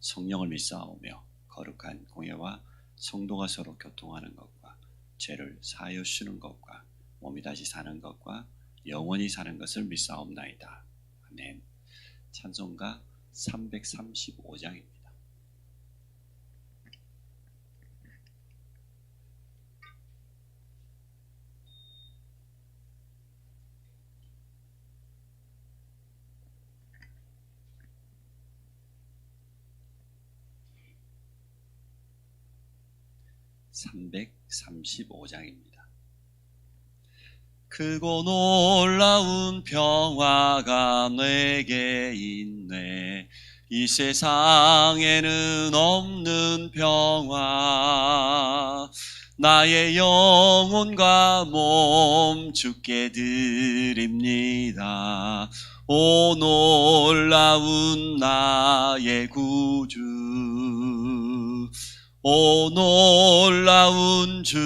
성령을 믿사오며 거룩한 공예와 성도가 서로 교통하는 것과 죄를 사하여 주는 것과 몸이 다시 사는 것과 영원히 사는 것을 믿사옵나이다. 아멘. 찬송가 335장입니다. (335장입니다) 크고 놀라운 평화가 내게 있네. 이 세상에는 없는 평화. 나의 영혼과 몸 주께 드립니다. 오 놀라운 나의 구주 오 놀라운 주,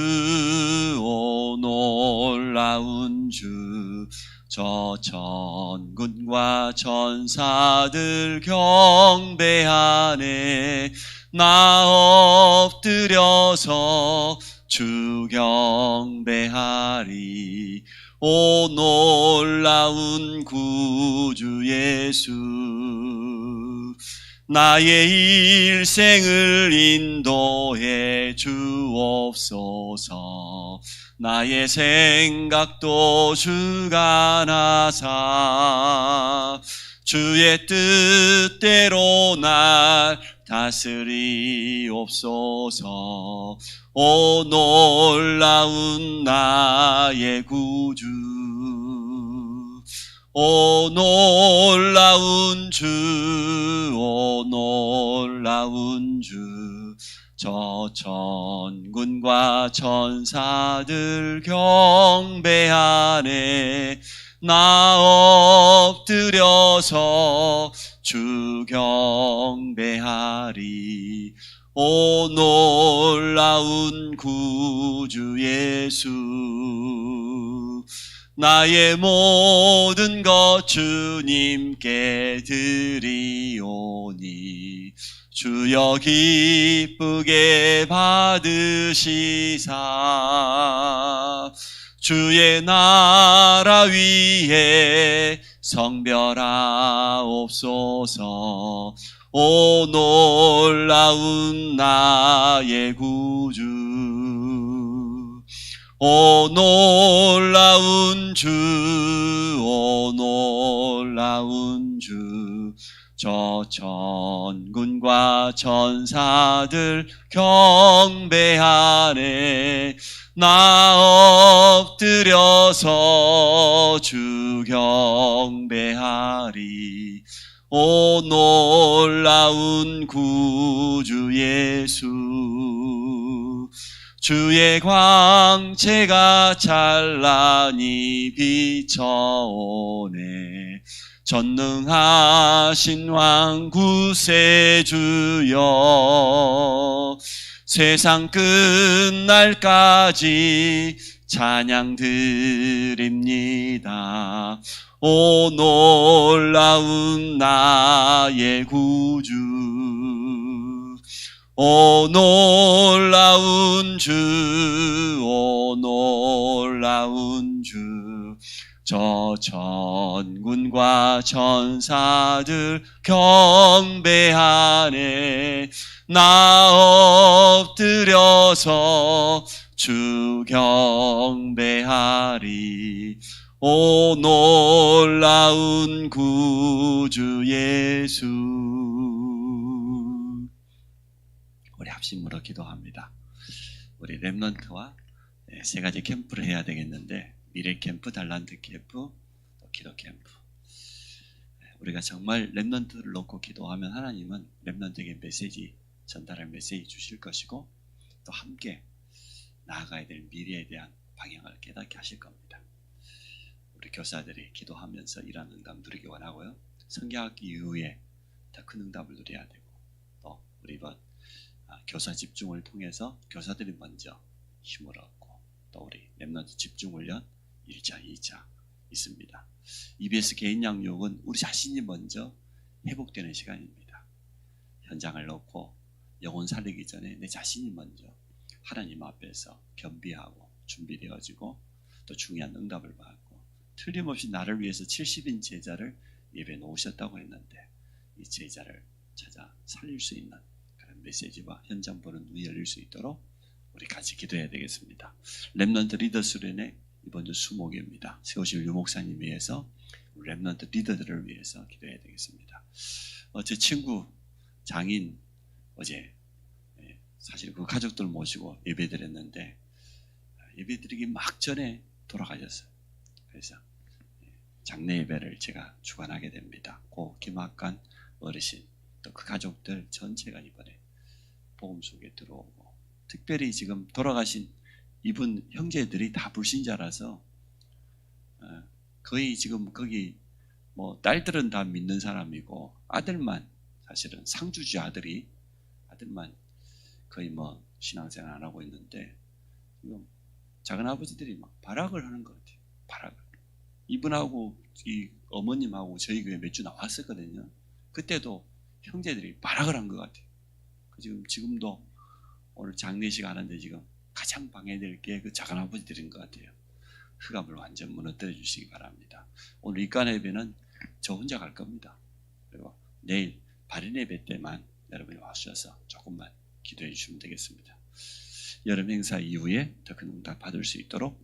오 놀라운 주, 저 천군과 천사들 경배하네. 나 엎드려서 주 경배하리. 오 놀라운 구주 예수. 나의 일생을 인도해 주옵소서. 나의 생각도 주가 나사 주의 뜻대로 날 다스리옵소서. 오 놀라운 나의 구주. 오 놀라운 주, 오 놀라운 주, 저 천군과 천사들 경배하네. 나 엎드려서 주 경배하리. 오 놀라운 구주 예수. 나의 모든 것 주님께 드리오니 주여 기쁘게 받으시사 주의 나라 위에 성별하옵소서. 오 놀라운 나의 구주 오 놀라운 주, 오 놀라운 주, 저 천군과 천사들 경배하네. 나 엎드려서 주 경배하리. 오 놀라운 구주 예수. 주의 광채가 찬란히 비쳐오네. 전능하신 왕 구세주여. 세상 끝날까지 찬양 드립니다. 오 놀라운 나의 구주 오 놀라운 주, 오 놀라운 주, 저 천군과 천사들 경배하네. 나 엎드려서 주 경배하리. 오 놀라운 구주 예수. 우리 합심으로 기도합니다. 우리 랩런트와 네, 세 가지 캠프를 해야 되겠는데 미래 캠프, 달란트 캠프, 또 기도 캠프. 네, 우리가 정말 랩런트를 놓고 기도하면 하나님은 랩런트에게 메시지 전달할 메시지 주실 것이고 또 함께 나아가야 될 미래에 대한 방향을 깨닫게 하실 겁니다. 우리 교사들이 기도하면서 이런 응답 누리기 원하고요. 성경학기 이후에 더 큰 응답을 누려야 되고 또 우리 아, 교사 집중을 통해서 교사들이 먼저 힘을 얻고 또 우리 랩런트 집중 훈련 1자, 2자 있습니다. EBS 개인 양육은 우리 자신이 먼저 회복되는 시간입니다. 현장을 놓고 영혼 살리기 전에 내 자신이 먼저 하나님 앞에서 겸비하고 준비되어지고 또 중요한 응답을 받고 틀림없이 나를 위해서 70인 제자를 예배 놓으셨다고 했는데 이 제자를 찾아 살릴 수 있는 메시지와 현장 보는 눈이 열릴 수 있도록 우리 같이 기도해야 되겠습니다. 랩런트 리더 수련회 이번 주 수목입니다. 세우실 유목사님 위해서 랩런트 리더들을 위해서 기도해야 되겠습니다. 어, 제 친구 장인 어제 예, 사실 그 가족들 모시고 예배 드렸는데 아, 예배 드리기 막 전에 돌아가셨어요. 그래서 예, 장례 예배를 제가 주관하게 됩니다. 고 김학관 어르신 또 그 가족들 전체가 이번에 복음 속에 들어오고 특별히 지금 돌아가신 이분 형제들이 다 불신자라서 어, 거의 지금 거기 뭐 딸들은 다 믿는 사람이고 아들만 사실은 상주지 아들이 아들만 거의 뭐 신앙생활 안 하고 있는데 지금 작은 아버지들이 막 발악을 하는 것 같아요. 발악을. 이분하고 이 어머님하고 저희 교회 몇 주 나왔었거든요. 그때도 형제들이 발악을 한 것 같아요. 그 지금 지금도 오늘 장례식 하는데 지금 가장 방해될 게 그 작은 아버지들인 것 같아요. 흑암을 완전 무너뜨려 주시기 바랍니다. 오늘 입간 예배는 저 혼자 갈 겁니다. 그리고 내일 발인 예배 때만 여러분이 와주셔서 조금만 기도해 주시면 되겠습니다. 여름 행사 이후에 더 큰 응답 받을 수 있도록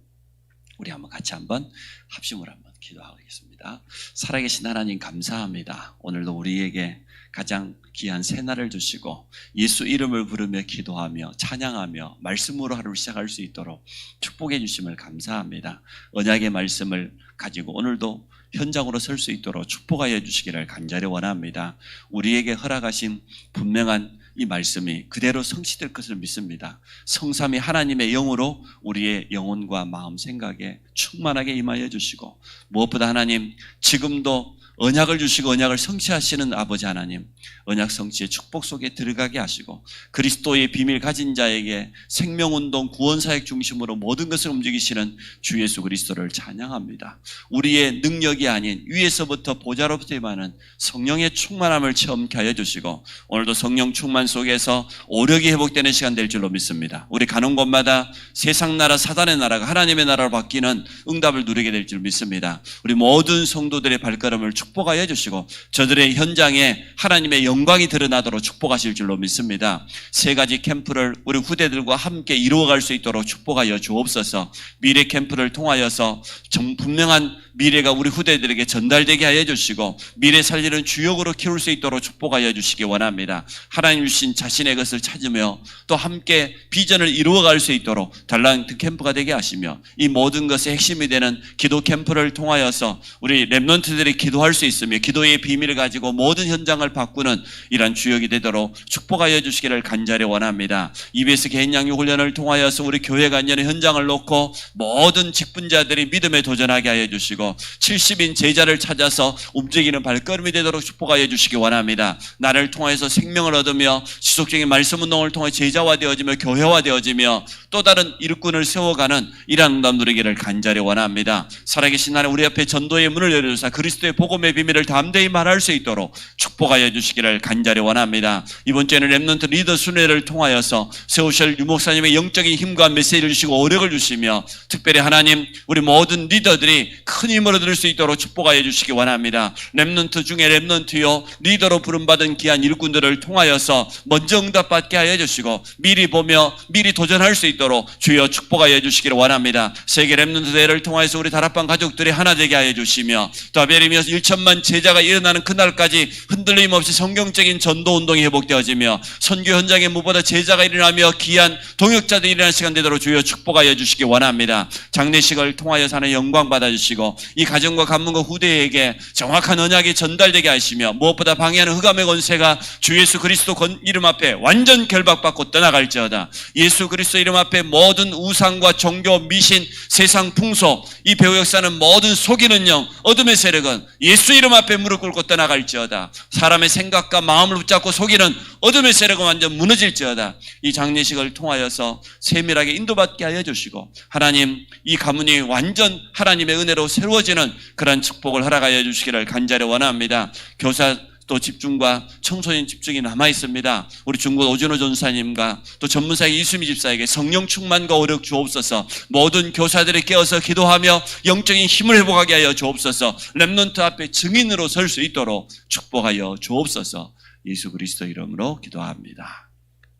우리 한번 같이 한번 합심을 한번 기도하겠습니다. 살아계신 하나님 감사합니다. 오늘도 우리에게 가장 귀한 새날을 주시고 예수 이름을 부르며 기도하며 찬양하며 말씀으로 하루를 시작할 수 있도록 축복해 주심을 감사합니다. 언약의 말씀을 가지고 오늘도 현장으로 설 수 있도록 축복하여 주시기를 간절히 원합니다. 우리에게 허락하신 분명한 이 말씀이 그대로 성취될 것을 믿습니다. 성삼이 하나님의 영으로 우리의 영혼과 마음 생각에 충만하게 임하여 주시고 무엇보다 하나님 지금도 언약을 주시고 언약을 성취하시는 아버지 하나님 언약 성취의 축복 속에 들어가게 하시고 그리스도의 비밀 가진 자에게 생명 운동 구원 사역 중심으로 모든 것을 움직이시는 주 예수 그리스도를 찬양합니다. 우리의 능력이 아닌 위에서부터 보좌로부터 임하는 성령의 충만함을 체험케 하여 주시고 오늘도 성령 충만 속에서 오력이 회복되는 시간 될 줄로 믿습니다. 우리 가는 곳마다 세상 나라 사단의 나라가 하나님의 나라로 바뀌는 응답을 누리게 될 줄 믿습니다. 우리 모든 성도들의 발걸음을 축 복하여 주시고 저들의 현장에 하나님의 영광이 드러나도록 축복하실 줄로 믿습니다. 세 가지 캠프를 우리 후대들과 함께 이루어갈 수 있도록 축복하여 주옵소서. 미래 캠프를 통하여서 정- 분명한 미래가 우리 후대들에게 전달되게 하여 주시고 미래 살리는 주역으로 키울 수 있도록 축복하여 주시기 원합니다. 하나님 주신 자신의 것을 찾으며 또 함께 비전을 이루어갈 수 있도록 달란트 캠프가 되게 하시며 이 모든 것의 핵심이 되는 기도 캠프를 통하여서 우리 랩런트들이 기도할 수 있으며 기도의 비밀을 가지고 모든 현장을 바꾸는 이러한 주역이 되도록 축복하여 주시기를 간절히 원합니다. EBS 개인 양육 훈련을 통하여서 우리 교회 간연의 현장을 놓고 모든 직분자들이 믿음에 도전하게 하여 주시고 70인 제자를 찾아서 움직이는 발걸음이 되도록 축복하여 주시기 원합니다. 나를 통해서 생명을 얻으며 지속적인 말씀 운동을 통해 제자화 되어지며 교회화 되어지며 또 다른 일꾼을 세워가는 이러한 응답 누리기를 간절히 원합니다. 살아계신 하나님 우리 앞에 전도의 문을 열어주사 그리스도의 복음의 비밀을 담대히 말할 수 있도록 축복하여 주시기를 간절히 원합니다. 이번 주에는 랩런트 리더 순회를 통하여서 세우실 유목사님의 영적인 힘과 메시지를 주시고 오력을 주시며 특별히 하나님 우리 모든 리더들이 큰 힘을 얻을 수 있도록 축복하여 주시기 원합니다. 랩런트 중에 랩런트요 리더로 부름받은 귀한 일꾼들을 통하여서 먼저 응답받게 하여 주시고 미리 보며 미리 도전할 수 있도록 주여 축복하여 주시기를 원합니다. 세계 랩런트 대회를 통하여서 우리 다락방 가족들이 하나 되게 하여 주시며 또 아베리며 1천만 제자가 일어나는 그날까지 흔들림 없이 성경적인 전도 운동이 회복되어지며 선교 현장에 무보다 제자가 일어나며 귀한 동역자들이 일어나는 시간 되도록 주여 축복하여 주시기 원합니다. 장례식을 통하여 사는 영광 받아주시고 이 가정과 가문과 후대에게 정확한 언약이 전달되게 하시며 무엇보다 방해하는 흑암의 권세가 주 예수 그리스도 건- 이름 앞에 완전 결박받고 떠나갈지어다. 예수 그리스도 이름 앞에 모든 우상과 종교, 미신, 세상 풍소, 이 배후 역사는 모든 속이는 영, 어둠의 세력은 예수 이름 앞에 무릎 꿇고 떠나갈지어다. 사람의 생각과 마음을 붙잡고 속이는 어둠의 세력은 완전 무너질지어다. 이 장례식을 통하여서 세밀하게 인도받게 하여 주시고 하나님 이 가문이 완전 하나님의 은혜로 새로워지는 그런 축복을 허락하여 주시기를 간절히 원합니다. 교사 또 집중과 청소년 집중이 남아 있습니다. 우리 중국 오준호 전사님과 또 전문사의 이수미 집사에게 성령 충만과 오력 주옵소서. 모든 교사들이 깨어서 기도하며 영적인 힘을 회복하게 하여 주옵소서. 렘넌트 앞에 증인으로 설 수 있도록 축복하여 주옵소서. 예수 그리스도 이름으로 기도합니다.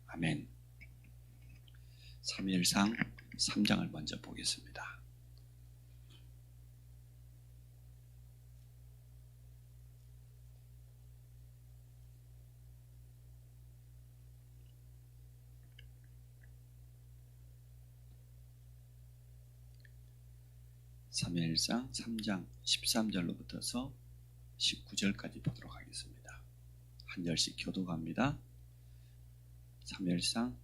아멘. 3일상 3장을 먼저 보겠습니다. 사무엘상 3장 13절로부터서 19절까지 보도록 하겠습니다. 한 절씩 교독합니다. 사무엘상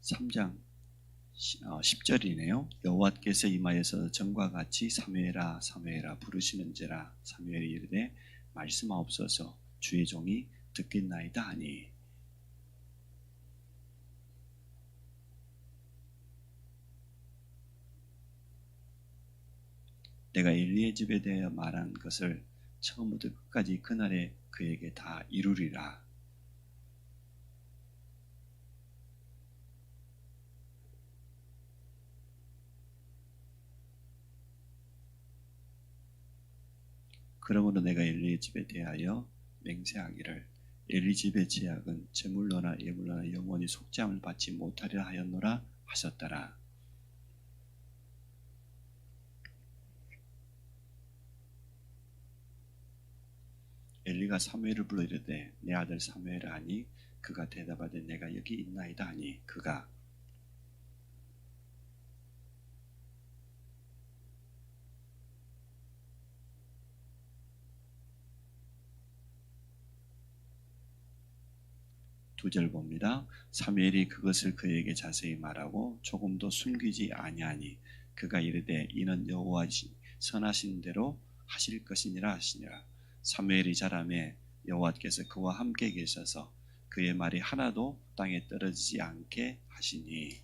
3장 10절이네요. 여호와께서 임하여서 전과 같이 사무엘아 사무엘아 부르시는지라 사무엘이 이르되 말씀하옵소서 주의 종이 듣겠나이다 하니 내가 엘리의 집에 대하여 말한 것을 처음부터 끝까지 그날에 그에게 다 이루리라. 그러므로 내가 엘리의 집에 대하여 맹세하기를 엘리 집의 제약은 제물로나 예물로나 영원히 속죄함을 받지 못하리라 하였노라 하셨더라. 엘리가 사무엘을 불러 이르되 내 아들 사무엘아 하니 그가 대답하되 내가 여기 있나이다 하니 그가 두절 봅니다. 사무엘이 그것을 그에게 자세히 말하고 조금도 숨기지 아니하니 그가 이르되 이는 여호와 선하신 대로 하실 것이니라 하시니라. 사무엘이 자라매 여호와께서 그와 함께 계셔서 그의 말이 하나도 땅에 떨어지지 않게 하시니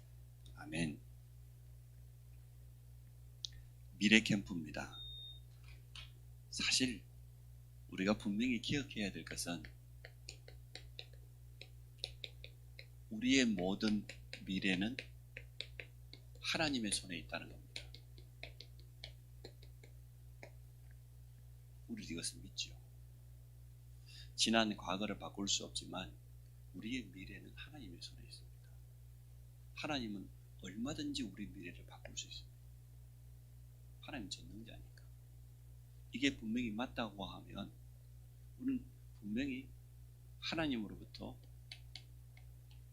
아멘. 미래 캠프입니다. 사실 우리가 분명히 기억해야 될 것은 우리의 모든 미래는 하나님의 손에 있다는 겁니다. 우리 믿죠. 지난 과거를 바꿀 수 없지만 우리의 미래는 하나님의 손에 있습니다. 하나님은 얼마든지 우리 미래를 바꿀 수 있습니다. 하나님 전능자니까. 이게 분명히 맞다고 하면 우리는 분명히 하나님으로부터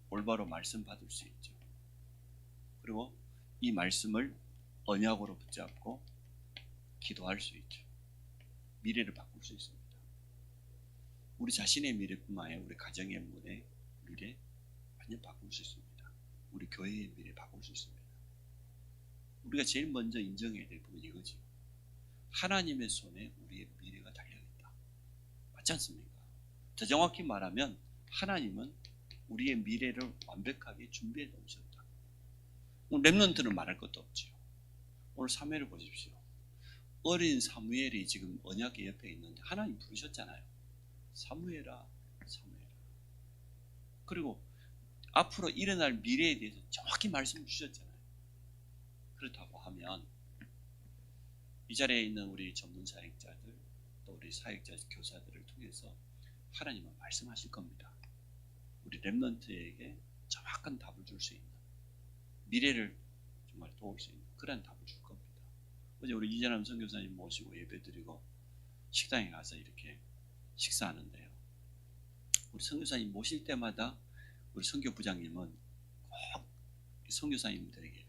올바로 말씀 받을 수 있죠. 그리고 이 말씀을 언약으로 붙잡고 기도할 수 있죠. 미래를 바꿀 수 있습니다. 우리 자신의 미래뿐만 아니라 우리 가정의 미래, 미래 완전 바꿀 수 있습니다. 우리 교회의 미래 바꿀 수 있습니다. 우리가 제일 먼저 인정해야 될 부분이 이거지. 하나님의 손에 우리의 미래가 달려있다. 맞지 않습니까? 더 정확히 말하면 하나님은 우리의 미래를 완벽하게 준비해 놓으셨다. 랩런트는 말할 것도 없죠. 오늘 사무엘을 보십시오. 어린 사무엘이 지금 언약의 옆에 있는데 하나님 부르셨잖아요. 사무엘아, 사무엘아. 그리고 앞으로 일어날 미래에 대해서 정확히 말씀을 주셨잖아요. 그렇다고 하면 이 자리에 있는 우리 전문 사역자들 또 우리 사역자 교사들을 통해서 하나님은 말씀하실 겁니다. 우리 랩런트에게 정확한 답을 줄 수 있는 미래를 정말 도울 수 있는 그런 답을 줄 겁니다. 어제 우리 이재남 선교사님 모시고 예배드리고 식당에 가서 이렇게 식사하는데요. 우리 선교사님 모실 때마다 우리 선교 부장님은 꼭 선교사님들에게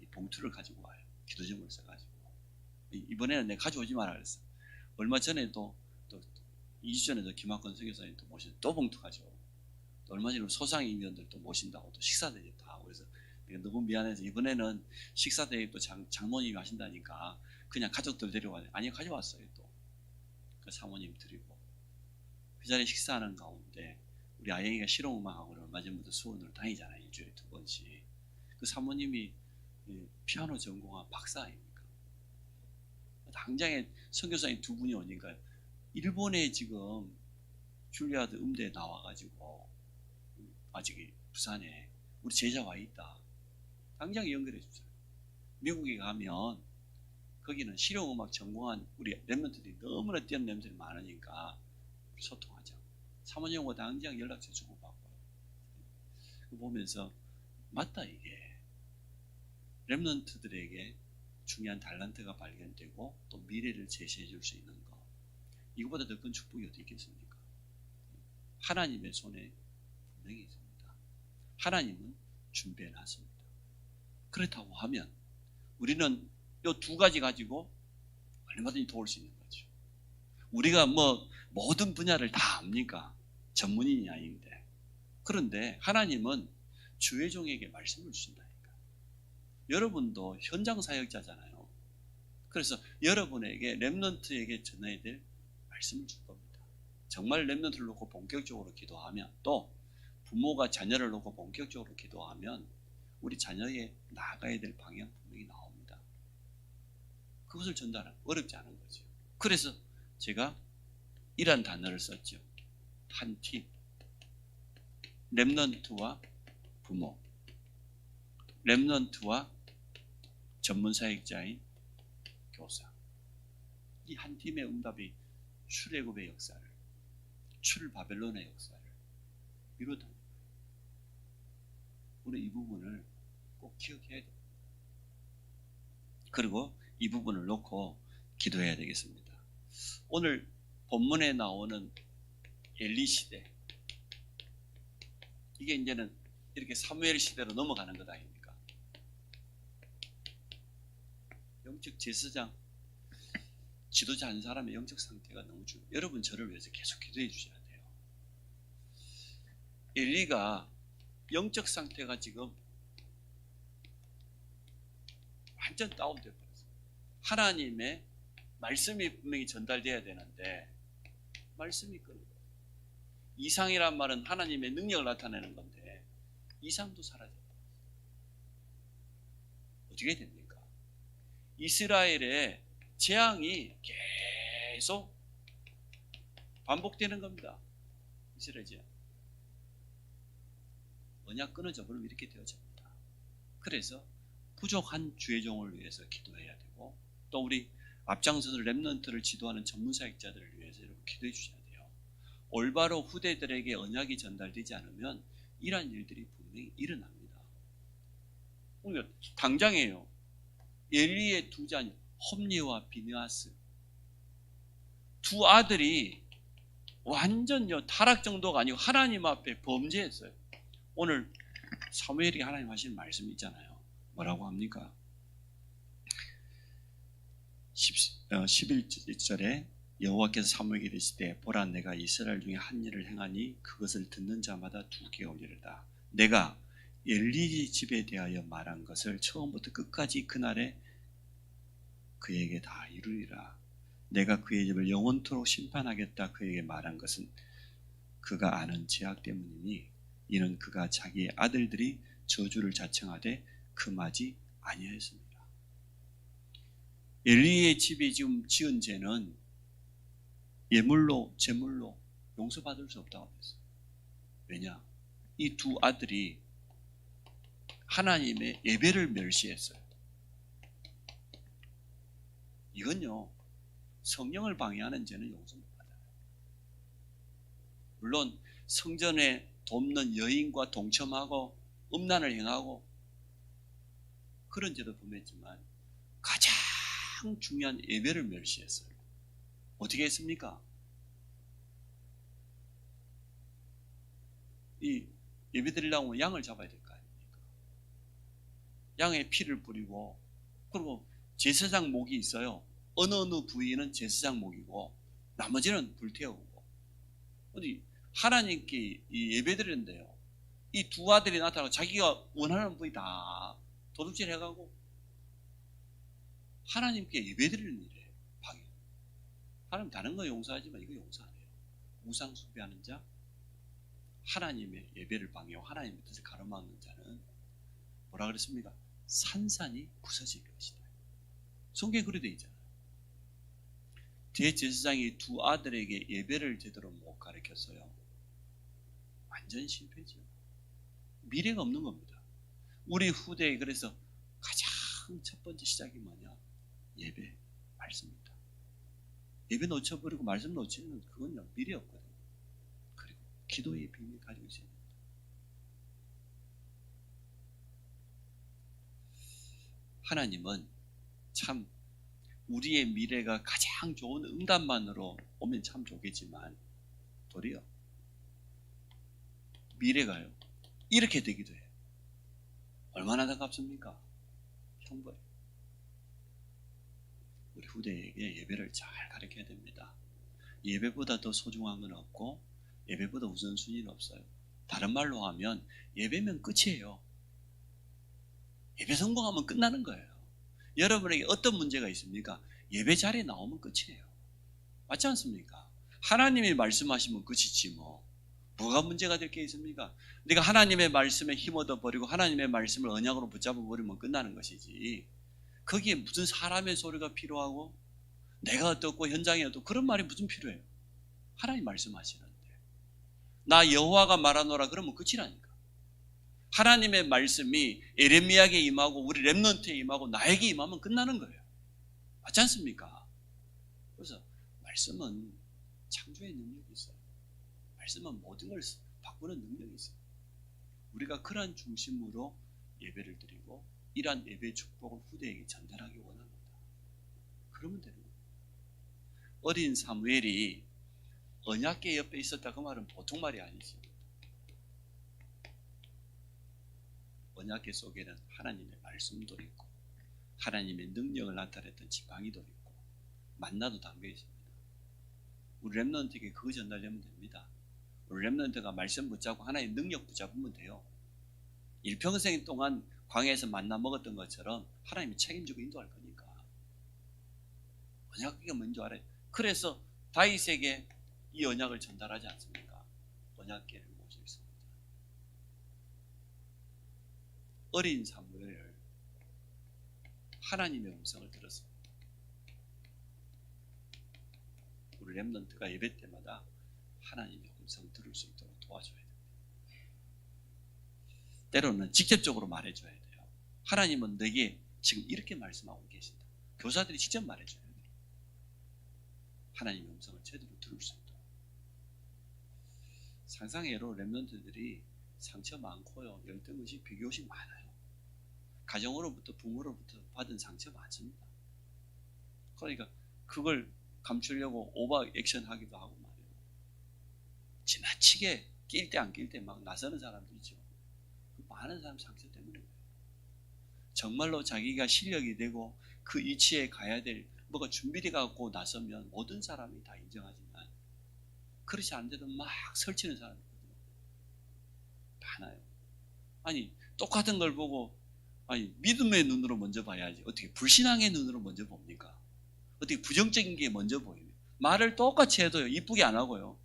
이 봉투를 가지고 와요. 기도점을 써가지고 이- 이번에는 내가 가져오지 마라 그랬어. 얼마 전에도 또 2주 전에도 김학권 선교사님 또 모신 또 봉투 가져오고 또 얼마 전에 소상 임원들 또 모신다고 또 식사 대접도 하고 그래서 너무 미안해서 이번에는 식사 대접 또 장, 장모님이 하신다니까 그냥 가족들 돼. 아니 가져왔어요 또. 그 사모님 드리고 그 자리에 식사하는 가운데 우리 아영이가 실용음악학원을 얼마 전부터 수원으로 다니잖아요 일주일에 두 번씩. 그 사모님이 이 피아노 전공한 박사 아닙니까? 당장에 선교사님 두 분이 오니까 일본에 지금 줄리아드 음대에 나와가지고 아직 이 부산에 우리 제자 와 있다. 당장 연결해 주세요. 미국에 가면 거기는 실용음악 전공한 우리 랩런트들이 너무나 뛰어난 랩런트들이 많으니까 우리 소통하자. 사모님하고 당장 연락처 주고 받고 그 보면서 맞다 이게 랩런트들에게 중요한 달란트가 발견되고 또 미래를 제시해 줄 수 있는 거 이거보다 더 큰 축복이 어디 있겠습니까? 하나님의 손에 분명히 있습니다. 하나님은 준비해 놨습니다. 그렇다고 하면 우리는 이 두 가지 가지고 얼마든지 도울 수 있는 거죠. 우리가 뭐 모든 분야를 다 압니까? 전문인이 아닌데. 그런데 하나님은 주의 종에게 말씀을 주신다니까. 여러분도 현장 사역자잖아요. 그래서 여러분에게 렘넌트에게 전해야 될 말씀을 줄 겁니다. 정말 렘넌트를 놓고 본격적으로 기도하면 또 부모가 자녀를 놓고 본격적으로 기도하면 우리 자녀의 나아가야 될 방향 분명히 나옵니다. 그것을 전달하는 어렵지 않은 거죠. 그래서 제가 이란 단어를 썼죠. 한 팀. 렘넌트와 부모. 렘넌트와 전문 사역자인 교사. 이 한 팀의 응답이 출애굽의 역사를, 출 바벨론의 역사를 이루어다. 우리 이 부분을 꼭 기억해야 돼요. 그리고 이 부분을 놓고 기도해야 되겠습니다. 오늘 본문에 나오는 엘리 시대 이게 이제는 이렇게 사무엘 시대로 넘어가는 것 아닙니까? 영적 제사장 지도자 한 사람의 영적 상태가 너무 중요. 여러분 저를 위해서 계속 기도해 주셔야 돼요. 엘리가 영적 상태가 지금 완전 다운돼 버렸어요. 하나님의 말씀이 분명히 전달돼야 되는데 말씀이 끊어요. 이상이란 말은 하나님의 능력을 나타내는 건데 이상도 사라져. 어떻게 됩니까? 이스라엘의 재앙이 계속 반복되는 겁니다. 이스라엘 재앙. 언약 끊어져 버리면 이렇게 되어집니다. 그래서 부족한 주의 종을 위해서 기도해야 되고 또 우리 앞장서서 랩런트를 지도하는 전문 사역자들을 위해서 여러분 기도해 주셔야. 올바로 후대들에게 언약이 전달되지 않으면 이러한 일들이 분명히 일어납니다. 그러니까 당장이에요. 엘리의 두 자녀 홈리와 비느하스 두 아들이 완전요 타락 정도가 아니고 하나님 앞에 범죄했어요. 오늘 사무엘이 하나님 하신 말씀 있잖아요. 뭐라고 합니까? 11절에 여호와께서 사무엘에게 이르시되 보라 내가 이스라엘 중에 한 일을 행하니 그것을 듣는 자마다 두 개가 올리르다. 내가 엘리 집에 대하여 말한 것을 처음부터 끝까지 그날에 그에게 다 이루리라. 내가 그의 집을 영원토록 심판하겠다 그에게 말한 것은 그가 아는 죄악 때문이니 이는 그가 자기의 아들들이 저주를 자청하되 금하지 아니하였습니다. 엘리의 집이 지금 지은 죄는 예물로 제물로 용서받을 수 없다고 했어요. 왜냐? 이 두 아들이 하나님의 예배를 멸시했어요. 이건요 성령을 방해하는 죄는 용서 못 받아요. 물론 성전에 돕는 여인과 동참하고 음란을 행하고 그런 죄도 범했지만 가장 중요한 예배를 멸시했어요. 어떻게 했습니까? 이 예배 드리려고 양을 잡아야 될 거 아닙니까? 양의 피를 뿌리고 그리고 제사장 목이 있어요. 어느 어느 부위는 제사장 목이고 나머지는 불태우고 어디 하나님께 이 예배 드리는데요. 이 두 아들이 나타나고 자기가 원하는 부위 다 도둑질 해가고 하나님께 예배 드리는 일이에요. 하나님 다른 거 용서하지만 이거 용서 안 해요. 우상 숭배하는 자, 하나님의 예배를 방해하고 하나님의 뜻을 가로막는 자는 뭐라 그랬습니까? 산산이 부서질 것이다. 성경에 그래 돼 있잖아요. 대제사장이 두 아들에게 예배를 제대로 못 가르쳤어요. 완전 실패죠. 미래가 없는 겁니다. 우리 후대에 그래서 가장 첫 번째 시작이 뭐냐? 예배, 말씀입니다. 예배 놓쳐버리고 말씀 놓치면 그건요 미래 없거든요. 그리고 기도의 비밀 가지고 있어야 됩니다. 하나님은 참 우리의 미래가 가장 좋은 응답만으로 오면 참 좋겠지만 도리어 미래가요 이렇게 되기도 해요. 얼마나 안타깝습니까? 형벌. 후대에게 예배를 잘 가르쳐야 됩니다. 예배보다 더 소중한 건 없고 예배보다 우선순위는 없어요. 다른 말로 하면 예배면 끝이에요. 예배 성공하면 끝나는 거예요. 여러분에게 어떤 문제가 있습니까? 예배 자리에 나오면 끝이에요. 맞지 않습니까? 하나님이 말씀하시면 끝이지 뭐. 뭐가 문제가 될 게 있습니까? 내가 하나님의 말씀에 힘 얻어 버리고 하나님의 말씀을 언약으로 붙잡아 버리면 끝나는 것이지. 거기에 무슨 사람의 소리가 필요하고 내가 어떻고 현장이 어떻고 그런 말이 무슨 필요해요? 하나님 말씀하시는데 나 여호와가 말하노라 그러면 끝이라니까. 하나님의 말씀이 에레미야에게 임하고 우리 렘넌트에 임하고 나에게 임하면 끝나는 거예요. 맞지 않습니까? 그래서 말씀은 창조의 능력이 있어요. 말씀은 모든 걸 바꾸는 능력이 있어요. 우리가 그러한 중심으로 예배를 드리고 이러한 예배 축복을 후대에게 전달하기 원합니다. 그러면 되는 거예요. 어린 사무엘이 언약계 옆에 있었다 그 말은 보통 말이 아니지. 언약계 속에는 하나님의 말씀도 있고 하나님의 능력을 나타냈던 지팡이도 있고 만나도 담겨 있습니다. 우리 렘넌트에게 그거 전달되면 됩니다. 우리 렘넌트가 말씀 붙잡고 하나의 능력 붙잡으면 돼요. 일평생 동안 광야에서 만나 먹었던 것처럼 하나님이 책임지고 인도할 거니까. 언약계가 뭔지 알아요. 그래서 다윗에게 이 언약을 전달하지 않습니까? 언약계를 있다. 어린 사무엘 하나님의 음성을 들었습니다. 우리 렘넌트가 예배 때마다 하나님의 음성을 들을 수 있도록 됩니다. 때로는 직접적으로 말해줘야 돼요. 하나님은 내게 지금 이렇게 말씀하고 계신다. 교사들이 직접 말해줘야 돼요. 하나님의 음성을 제대로 들을 수 있도록. 상상외로 렘넌트들이 상처 많고요. 열등의식, 비교의식 많아요. 가정으로부터 부모로부터 받은 상처 많습니다. 그러니까 그걸 감추려고 오버 액션 하기도 하고 말이에요. 지나치게 낄 때 안 낄 때 막 나서는 사람도 있죠. 그 많은 사람 상처 때문에. 정말로 자기가 실력이 되고 그 이치에 가야 될 뭐가 준비돼 갖고 나서면 모든 사람이 다 인정하지만 그렇지 않은데도 막 설치는 사람이. 많아요. 아니 똑같은 걸 보고 아니 믿음의 눈으로 먼저 봐야지 어떻게 불신앙의 눈으로 먼저 봅니까? 어떻게 부정적인 게 먼저 보이면 말을 똑같이 해도요 이쁘게 안 하고요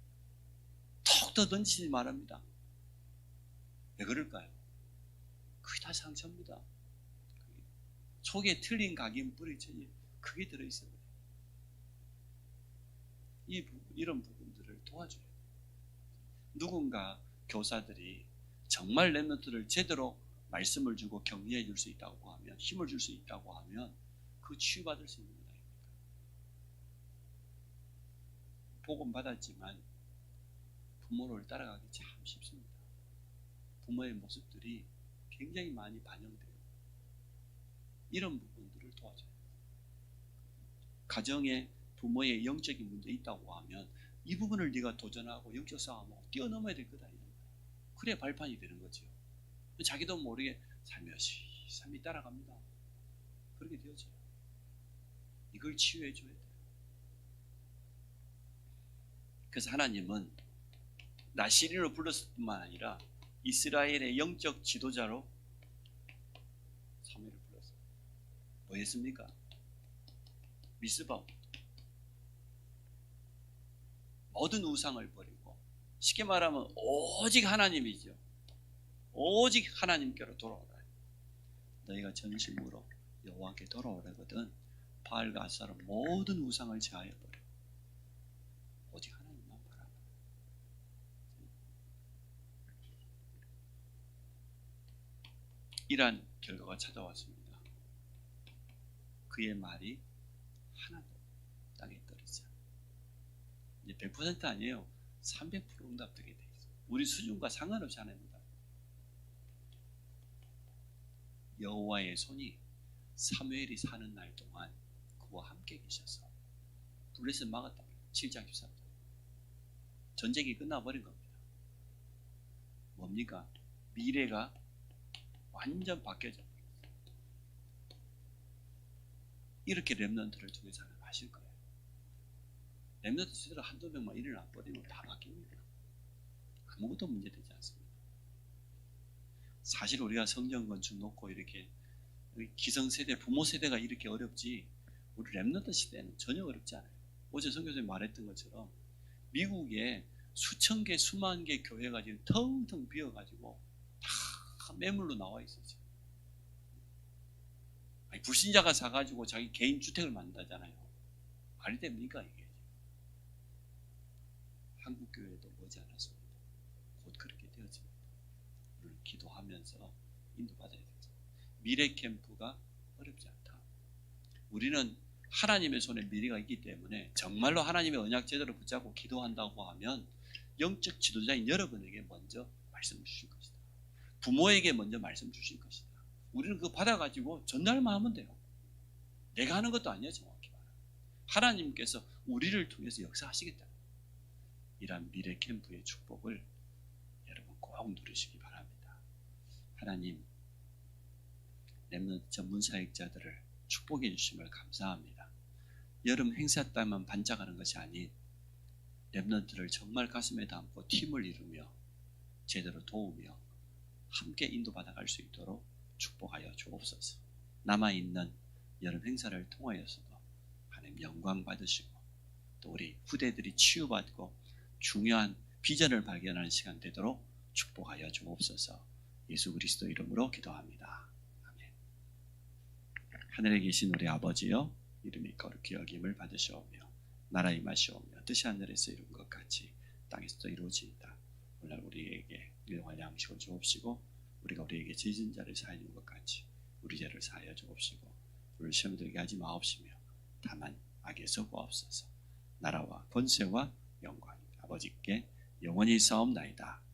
톡 떠 던지지 말합니다. 왜 그럴까요? 그게 다 상처입니다. 속에 틀린 각인 뿌리처럼 크게 들어있어요. 이 부분, 이런 부분들을 도와줘요. 누군가 교사들이 정말 랩런트를 제대로 말씀을 주고 격려해 줄 수 있다고 하면 힘을 줄 수 있다고 하면 그 치유받을 수 있는 거 아닙니까? 복음 받았지만 부모를 따라가기 참 쉽습니다. 부모의 모습들이 굉장히 많이 반영돼요. 이런 부분들을 도와줘요. 가정에 부모의 영적인 문제 있다고 하면 이 부분을 네가 도전하고 영적 싸움하고 뛰어넘어야 될 거다 이런 거예요. 그래 발판이 되는 거죠. 자기도 모르게 열심히 삶이 따라갑니다. 그렇게 되어져요. 이것 그걸 치유해 줘야 돼요. 그래서 하나님은 나시린으로 불렀을 뿐만 아니라 이스라엘의 영적 지도자로 사무엘을 불렀어요. 뭐 했습니까? 미스바 모든 우상을 버리고 쉽게 말하면 오직 하나님이죠. 오직 하나님께로 돌아오라. 너희가 전심으로 여호와께 돌아오라거든. 바알과 아사로 모든 우상을 제하여 버려. 오직 하나님만 바라봐. 이러한 결과가 찾아왔습니다. 그의 말이 하나도 땅에 떨어지지 않아. 이제 100% 아니에요. 300% 응답되게 돼 있어. 우리 수준과 상관없이 하나님다. 여호와의 손이 사무엘이 사는 날 동안 그와 함께 계셔서 블레셋 막았다. 7장 13절. 전쟁이 끝나버린 겁니다. 뭡니까? 미래가 완전 바뀌어져. 이렇게 랩런트를 통해서 하실 거예요. 랩런트 제대로 한두 명만 일어나 버리면 다 바뀝니다. 아무것도 문제되지 않습니다. 사실 우리가 성경 건축 놓고 이렇게 기성세대, 부모 세대가 이렇게 어렵지 우리 랩런트 시대는 전혀 어렵지 않아요. 어제 성교수님 말했던 것처럼 미국에 수천 개, 수만 개 교회가 지금 텅텅 비어가지고 다 매물로 나와. 지금. 아니, 불신자가 사가지고 자기 개인 주택을 만든다잖아요. 말이 됩니까 이게? 한국 교회도 머지 않았습니다. 곧 그렇게 되어집니다. 우리는 기도하면서 인도받아야 되죠. 미래 캠프가 어렵지 않다. 우리는 하나님의 손에 미래가 있기 때문에 정말로 하나님의 언약 제대로 붙잡고 기도한다고 하면 영적 지도자인 여러분에게 먼저 말씀 주실 것이다. 부모에게 먼저 말씀 주실 것이다. 우리는 그거 받아가지고 전달만 하면 돼요. 내가 하는 것도 아니야 정확히 말하면. 하나님께서 우리를 통해서 역사하시겠다. 이러한 미래 캠프의 축복을 여러분 꼭 누리시기 바랍니다. 하나님, 랩넌트 전문 사역자들을 축복해 주심을 감사합니다. 여름 행사 때만 반짝하는 것이 아닌 랩넌트를 정말 가슴에 담고 팀을 이루며 제대로 도우며 함께 인도받아 갈 수 있도록 축복하여 주옵소서. 남아있는 여름 행사를 통하여서도 하나님 영광 받으시고 또 우리 후대들이 치유받고 중요한 비전을 발견하는 시간 되도록 축복하여 주옵소서. 예수 그리스도 이름으로 기도합니다. 아멘. 하늘에 계신 우리 아버지여 이름이 거룩히 여김을 받으시오며 나라 임하시오며 뜻이 하늘에서 이룬 것 같이 땅에서도 이루어지이다. 오늘 우리에게 일용할 양식을 주옵시고 우리가 우리에게 지진 자를 준것 같이 우리 죄를 사하여 주옵시고 우리를 시험에 들게 하지 마옵시며 다만 악에서 구하옵소서. 나라와 권세와 영광 아버지께 영원히 싸움나이다.